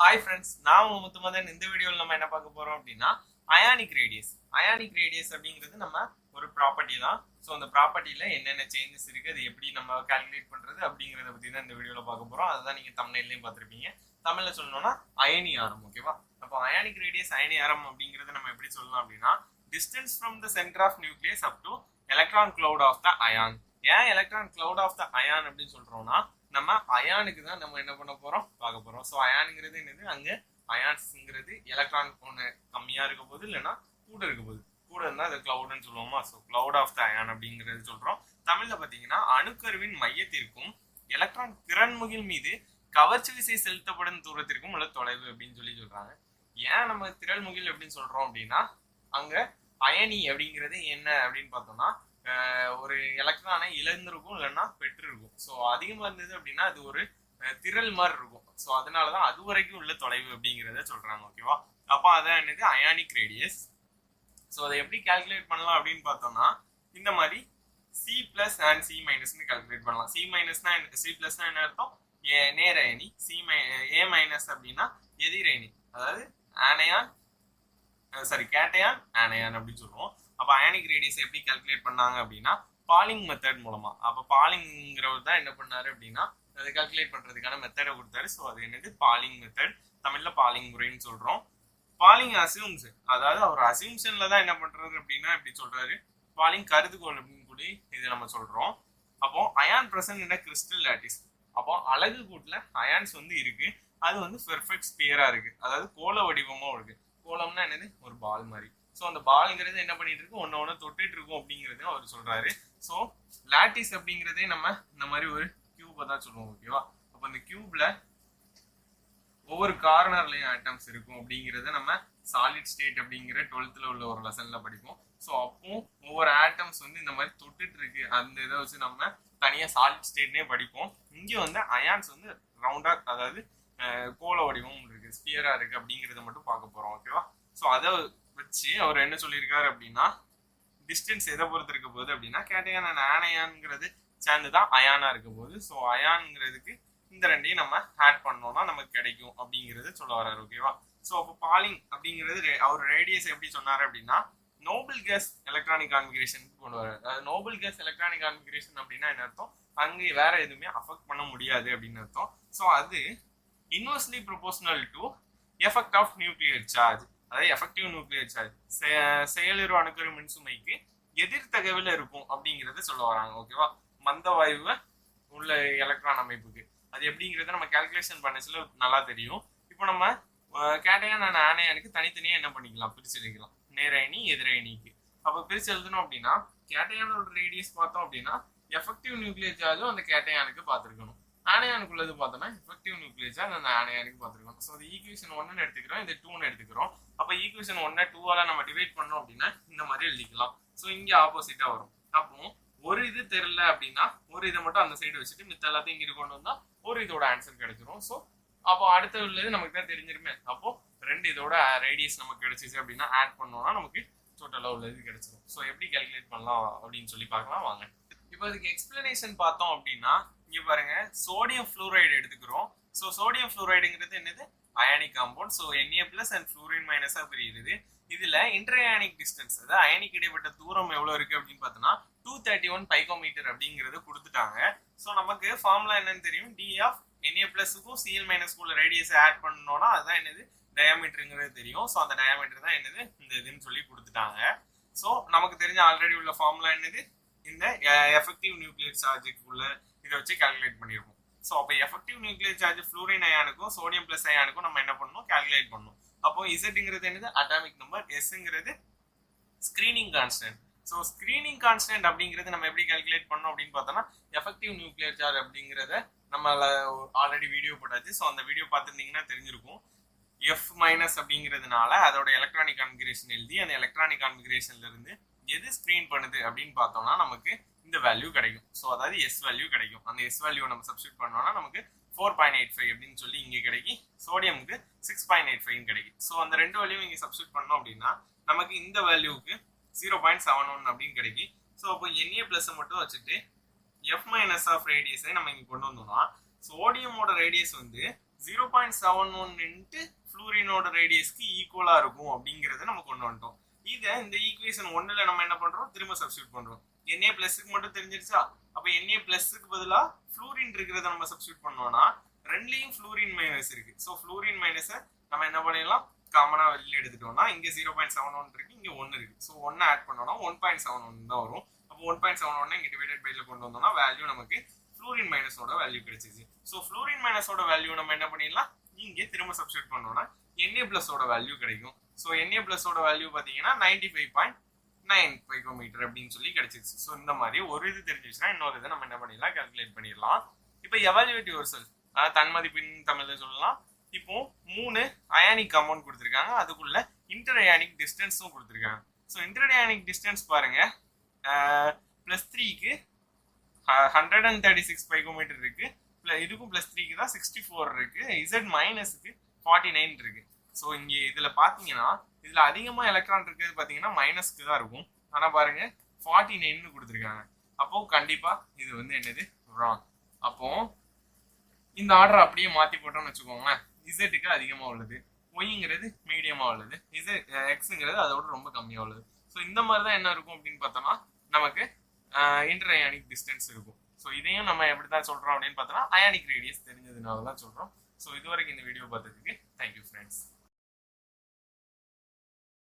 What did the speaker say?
Hi friends நான் உங்க முத்துமதன். இந்த வீடியோவில் நம்ம என்ன பார்க்க போறோம் அப்படின்னா அயானிக் ரேடியஸ் அயானிக் ரேடியஸ் அப்படிங்கிறது நம்ம ஒரு ப்ராப்பர்ட்டி தான். ஸோ அந்த ப்ராப்பர்ட்டியில் என்னென்ன சேஞ்சஸ் இருக்கு அது எப்படி நம்ம கால்குலேட் பண்றது அப்படிங்கிறத பத்தி தான் இந்த வீடியோவில் பார்க்க போறோம். அதுதான் நீங்க தமிழ்லையும் பார்த்துருப்பீங்க. தமிழில் சொல்லணும்னா அயனி ஆரம் ஓகேவா அப்போ அயானிக் ரேடியஸ் அயனி ஆரம் அப்படிங்கிறது நம்ம எப்படி சொல்லலாம் அப்படின்னா distance from the center of nucleus up to electron cloud of the ion ஏன் electron cloud of the ion அப்படின்னு சொல்றோம்னா நம்ம அயானுக்கு தான் நம்ம என்ன பண்ண போறோம்? பார்க்க போறோம். ஸோ அயானுங்கிறது என்னது? அங்க அயான்ஸ்ங்கிறது எலக்ட்ரான் ஒன்று கம்மியா இருக்க போது இல்லைன்னா கூட இருக்க போது. கூட இருந்தா அது கிளவுட்னு சொல்லுவோமா? So cloud of the ion அப்படிங்கிறது சொல்றோம். தமிழ்ல பாத்தீங்கன்னா அணுக்கருவின் மையத்திற்கும் எலக்ட்ரான் திறன்முகில் மீது கவர்ச்சி விசை செலுத்தப்படும் தூரத்திற்கும் உள்ள தொலைவு அப்படின்னு சொல்லி சொல்றாங்க. ஏன் நம்ம திரள்முகில் அப்படின்னு சொல்றோம் அப்படின்னா அங்க அயனி அப்படிங்கிறது என்ன அப்படின்னு பார்த்தோம்னா ஒரு எலக்ட்ரானை இழந்திருக்கும் இல்லைன்னா பெற்றிருக்கும். ஸோ அதிகமா இருந்தது அப்படின்னா அது ஒரு திரள் மாதிரி இருக்கும். ஸோ அதனாலதான் அது வரைக்கும் உள்ள தொலைவு அப்படிங்கிறத சொல்றாங்க ஓகேவா அப்போ அதான் என்னது? Ionic radius. ஸோ அதை எப்படி கால்குலேட் பண்ணலாம் அப்படின்னு பார்த்தோம்னா இந்த மாதிரி சி பிளஸ் அண்ட் சி மைனஸ்னு கால்குலேட் பண்ணலாம். சி மைனஸ்னா சி பிளஸ்னா என்ன அர்த்தம்? ஏ நேர் அயனி சி மை ஏ மைனஸ் அப்படின்னா எதிர் அயனி அதாவது ஆனையான் சாரி கேட்டையான் ஆனையான் அப்படின்னு சொல்லுவோம். அப்போ அயானிக் ரேடியஸ் எப்படி கால்குலேட் பண்ணாங்க அப்படின்னா பாலிங் மெத்தட் மூலமா. அப்போ பாலிங்கிறவர் தான் என்ன பண்ணாரு அப்படின்னா அதை கால்குலேட் பண்றதுக்கான மெத்தடை கொடுத்தாரு. ஸோ அது என்னது? பாலிங் மெத்தட் தமிழ்ல பாலிங் முறைன்னு சொல்றோம். பாலிங் அசியூம்ஸ் அதாவது அவர் அசியூம்ஷன்ல தான் என்ன பண்றாரு அப்படின்னா இப்படி சொல்றாரு. பாலிங் கருதுகோள் அப்படின்னு கூடி இதை நம்ம சொல்றோம். அப்போ அயான் பிரசன்ட் என்ன கிறிஸ்டல் லாட்டிஸ் அப்போ அழகு கூட்டுல அயான்ஸ் வந்து இருக்கு. அது வந்து பெர்ஃபெக்ட் ஸ்பியரா இருக்கு. அதாவது கோல வடிவமும் இருக்கு. கோலம்னா என்னது? ஒரு பால் மாதிரி. ஸோ அந்த பால்ங்கிறது என்ன பண்ணிட்டு இருக்கு ஒன்று ஒன்று தொட்டுட்டு இருக்கும் அப்படிங்கிறது அவர் சொல்றாரு. ஸோ லாட்டிஸ் அப்படிங்கிறதே நம்ம இந்த மாதிரி ஒரு கியூபை தான் சொல்லுவோம் ஓகேவா அப்போ அந்த கியூப்ல ஒவ்வொரு கார்னர்லையும் ஆட்டம்ஸ் இருக்கும் அப்படிங்கிறத நம்ம சாலிட் ஸ்டேட் அப்படிங்கிற டுவெல்த்தில் உள்ள ஒரு லெசனில் படிப்போம். ஸோ அப்போ ஒவ்வொரு ஆட்டம்ஸ் வந்து இந்த மாதிரி தொட்டுட்டு இருக்கு அந்த இதை வச்சு நம்ம தனியாக சாலிட் ஸ்டேட்னே படிப்போம். இங்கே வந்து அயான்ஸ் வந்து ரவுண்டாக அதாவது கோல வடிவம் இருக்கு. ஸ்பியராக இருக்கு அப்படிங்கிறத மட்டும் பார்க்க போகிறோம் ஓகேவா ஸோ அதை வச்சு அவர் என்ன சொல்லியிருக்காரு அப்படின்னா டிஸ்டன்ஸ் எதை பொறுத்து இருக்க போகுது அப்படின்னா கேட்டையான ஆனையான்ங்கிறது சேர்ந்து தான் அயானா இருக்க போகுது. ஸோ அயான்ங்கிறதுக்கு இந்த ரெண்டையும் நம்ம ஆட் பண்ணோம்னா நமக்கு கிடைக்கும் அப்படிங்கிறது சொல்ல வர்றாரு ஓகேவா ஸோ அப்போ பாலிங் அப்படிங்கிறது அவர் ரேடியஸ் எப்படி சொன்னார் அப்படின்னா நோபல் கேஸ் எலக்ட்ரானிக் கான்ஃபிகரேஷன் கொண்டு வர்றாரு. அதாவது நோபல் கேஸ் எலக்ட்ரானிக் கான்ஃபிகரேஷன் அப்படின்னா என்ன அர்த்தம்? அங்கே வேற எதுவுமே அஃபெக்ட் பண்ண முடியாது அப்படின்னு அர்த்தம். ஸோ அது inversely proportional to effect of nuclear charge அதாவது எஃபெக்டிவ் நியூக்ளியர் சார்ஜ் செயலிறு அணுக்கரு மின்சுமைக்கு எதிர்த்தகவில் இருக்கும் அப்படிங்கறத சொல்ல வராங்க ஓகேவா மந்த வாயுவை உள்ள எலக்ட்ரான் அமைப்புக்கு. அது எப்படிங்கிறத நம்ம கால்குலேஷன் பண்ணச்சுல நல்லா தெரியும். இப்போ நம்ம கேட்டையான ஆனையானுக்கு தனித்தனியாக என்ன பண்ணிக்கலாம்? பிரிச்சு எழுதிக்கலாம் நேரயணி எதிரயணிக்கு அப்போ பிரிச்சு எழுதணும் அப்படின்னா கேட்டையானோட ரேடியஸ் பார்த்தோம் அப்படின்னா எஃபெக்டிவ் நியூக்ளியர் சார்ஜும் அந்த கேட்டையானுக்கு பார்த்துருக்கணும். ஆனையானுக்குள்ளது பார்த்தோம்னா எஃபெக்டிவ் நியூக்ளியர் சார்ஜ் அந்த ஆனையானுக்கு பார்த்துருக்கணும். ஸோ அது ஈக்குவேஷன் ஒன்னு எடுத்துக்கிறோம் இது டூன்னு எடுத்துக்கிறோம். அப்போ ஈக்குவேஷன் ஒன்னை டூவால நம்ம டிவைட் பண்ணோம் அப்படின்னா இந்த மாதிரி எழுதிக்கலாம். ஸோ இங்கே ஆப்போசிட்டா வரும். அப்போ ஒரு இது தெரியல அப்படின்னா ஒரு இதை மட்டும் அந்த சைடு வச்சுட்டு மித்த எல்லாத்தையும் இங்கே கொண்டு வந்தால் ஒரு இதோட ஆன்சர் கிடைச்சிரும். ஸோ அப்போ அடுத்த உள்ளது நமக்கு தான் தெரிஞ்சிருமே. அப்போ ரெண்டு இதோட ரேடியஸ் நமக்கு கிடைச்சிச்சு அப்படின்னா ஆட் பண்ணோம்னா நமக்கு டோட்டலாக உள்ளது கிடைச்சிரும். ஸோ எப்படி கால்குலேட் பண்ணலாம் அப்படின்னு சொல்லி பார்க்கலாம். வாங்க. இப்போ இதுக்கு எக்ஸ்பிளனேஷன் பார்த்தோம் அப்படின்னா இங்கே பாருங்க சோடியம் ஃப்ளூரைடு எடுத்துக்கிறோம். ஸோ சோடியம் ஃப்ளூரைடுங்கிறது என்னது? Ionic compound so NA plus and fluorine மைனஸாக பிரியுது இதில் இன்டர்அயானிக் டிஸ்டன்ஸ் அதாவது அயனிக் இடைப்பட்ட தூரம் எவ்வளோ இருக்குது அப்படின்னு பார்த்தோம்னா டூ தேர்ட்டி ஒன் பைகோமீட்டர் அப்படிங்கிறத கொடுத்துட்டாங்க. ஸோ நமக்கு ஃபார்முலா என்னன்னு தெரியும்? டி ஆஃப் என்ஏ பிளஸுக்கும் சிஎல் மைனஸ்க்குள்ள ரேடியஸ் ஆட் பண்ணோன்னா அதுதான் என்னது? டயாமீட்டருங்கிறது தெரியும். ஸோ அந்த டயாமீட்டர் தான் என்னது? இந்த இதுன்னு சொல்லி கொடுத்துட்டாங்க. ஸோ நமக்கு தெரிஞ்ச ஆல்ரெடி உள்ள ஃபார்முலா என்னது? இந்த எஃபெக்டிவ் நியூக்ளியர் சார்ஜுக்குள்ள இதை வச்சு கால்குலேட் பண்ணியிருக்கோம் ஸோ அப்போ எஃபெக்டிவ் நியூக்ளியர் சார்ஜ் ஃப்ளூரின் அயானுக்கும் சோடியம் பிளஸ் அயானுக்கும் நம்ம என்ன பண்ணணும்? கால்குலேட் பண்ணணும். அப்போ இசட்ங்கிறது என்னது? Atomic number எஸ்ங்கிறது screening constant so screening constant அப்படிங்கிறது நம்ம எப்படி கால்குலேட் பண்ணோம் அப்படின்னு பார்த்தோம்னா எஃபெக்டிவ் நியூக்ளியர் சார்ஜ் அப்படிங்கிறத நம்ம ஆல்ரெடி வீடியோ போட்டாச்சு. ஸோ அந்த வீடியோ பார்த்துருந்தீங்கன்னா தெரிஞ்சிருக்கும். எஃப் மைனஸ் அப்படிங்கிறதுனால அதோட எலக்ட்ரானிக் கான்பிகரேஷன் எழுதி அந்த எலக்ட்ரானிக் கான்பிகரேஷன்ல இருந்து எது ஸ்கிரீன் பண்ணுது அப்படின்னு பார்த்தோம்னா நமக்கு இந்த வேல்யூ கிடைக்கும். ஸோ அதாவது எஸ் வேல்யூ கிடைக்கும். அந்த எஸ் வேல்யூ நம்ம சப்ஸ்டியூட் பண்ணோம்னா நமக்கு ஃபோர் பாயிண்ட் எயிட் ஃபைவ் அப்படின்னு சொல்லி இங்கே கிடைக்கும் சோடியமுக்கு சிக்ஸ் பாயிண்ட் எயிட் ஃபைவ் கிடைக்கும் ஸோ அந்த ரெண்டு வேல்யூ இங்கே சப்ஸ்டியூட் பண்ணோம் அப்படின்னா நமக்கு இந்த வேல்யூக்கு ஜீரோ பாயிண்ட் செவன் ஒன் அப்படின்னு கிடைக்கும் ஸோ அப்போ என்ஏ ப்ளஸ் மட்டும் வச்சுட்டு எஃப் மைனஸ் ஆஃப் ரேடியஸை நம்ம இங்கே கொண்டு வந்தோம்னா சோடியமோட ரேடியஸ் வந்து zero point seven one into ஃப்ளூரினோட ரேடியஸ்க்கு ஈக்குவலாக இருக்கும் அப்படிங்கிறத நம்ம கொண்டு வந்துட்டோம். இதை இந்த ஈக்குவேஷன் ஒன்னுல நம்ம என்ன பண்ணுறோம் திரும்ப சப்ஸ்டியூட் பண்றோம். என்ஏ பிளஸ்க்கு மட்டும் தெரிஞ்சிருச்சா? அப்ப என்ஏ பிளஸ்க்கு பதிலா ஃப்ளூரின் இருக்கிறத நம்ம சப்ஸ்டியூட் பண்ணோம்னா ரெண்டுலயும் ஃப்ளூரின் மைனஸ் இருக்கு. ஸோ ஃப்ளூரின் மைனஸை நம்ம என்ன பண்ணிடலாம்? காமனா வெளியில எடுத்துட்டோம்னா இங்க ஜீரோ பாயிண்ட் செவன் ஒன் இருக்கு இங்க ஒன்னு இருக்கு. ஸோ ஒன்னு ஆட் பண்ணோம்னா ஒன் பாயிண்ட் செவன் ஒன் தான் வரும். அப்போ ஒன் பாயிண்ட் செவன் ஒன் இங்க டிவைடட் பைல கொண்டு வந்தோம்னா வேல்யூ நமக்கு ஃப்ளூரின் மைனஸோட வேல்யூ கிடைச்சிச்சு ஸோ ஃப்ளூரின் மைனஸோட வேல்யூ நம்ம என்ன பண்ணிடலாம்? இங்கே திரும்ப சப்ஸ்டியூட் பண்ணோம்னா என்ஏ பிளஸோட வேல்யூ கிடைக்கும். ஸோ என்ஏ பிளஸோட வேல்யூ பார்த்தீங்கன்னா ninety five point nine picometre அப்படின்னு சொல்லி கிடைச்சிருச்சு. ஸோ இந்த மாதிரி ஒரு இது தெரிஞ்சிச்சுன்னா இன்னொரு இதை நம்ம என்ன பண்ணிடலாம்? கால்குலேட் பண்ணிடலாம். இப்போ எவாலுவேட் யுவர் செல்ஃப் அதாவது தன்மதிப்பின் தமிழில் சொல்லலாம். இப்போ மூணு அயானிக் அமௌண்ட் கொடுத்துருக்காங்க. அதுக்குள்ள இன்டர் அயானிக் டிஸ்டன்ஸும் கொடுத்துருக்காங்க. ஸோ இன்டர் அயானிக் டிஸ்டன்ஸ் பாருங்க ப்ளஸ் த்ரீக்கு hundred and thirty six picometre இருக்கு. இதுக்கும் ப்ளஸ் த்ரீக்கு தான் சிக்ஸ்டி ஃபோர் இருக்கு. இசட் மைனஸுக்கு ஃபார்ட்டி நைன் இருக்கு. ஸோ இங்கே இதில் பார்த்தீங்கன்னா இதில் அதிகமாக எலக்ட்ரான் இருக்கிறது பார்த்தீங்கன்னா மைனஸ்க்கு தான் இருக்கும். ஆனால் பாருங்க ஃபார்ட்டி நைன்னு கொடுத்துருக்காங்க. அப்போ கண்டிப்பாக இது வந்து என்னது? ராங் அப்போ இந்த ஆர்டர் அப்படியே மாற்றி போட்டோம்னு வச்சுக்கோங்களேன். இசட்டுக்கு அதிகமாக உள்ளது. ஒய்ங்கிறது மீடியமாக உள்ளது. இது எக்ஸுங்கிறது அதோட ரொம்ப கம்மியாக உள்ளது. ஸோ இந்த மாதிரி தான் என்ன இருக்கும் அப்படின்னு பார்த்தோம்னா நமக்கு இன்டர் அயானிக் டிஸ்டன்ஸ் இருக்கும். ஸோ இதையும் நம்ம எப்படி தான் சொல்கிறோம் அப்படின்னு பார்த்தோம்னா அயானிக் ரேடியஸ் தெரிஞ்சதுனால தான் சொல்கிறோம் ஸோ இதுவரைக்கும் இந்த வீடியோ பார்த்ததுக்கு தேங்க்யூ ஃப்ரெண்ட்ஸ்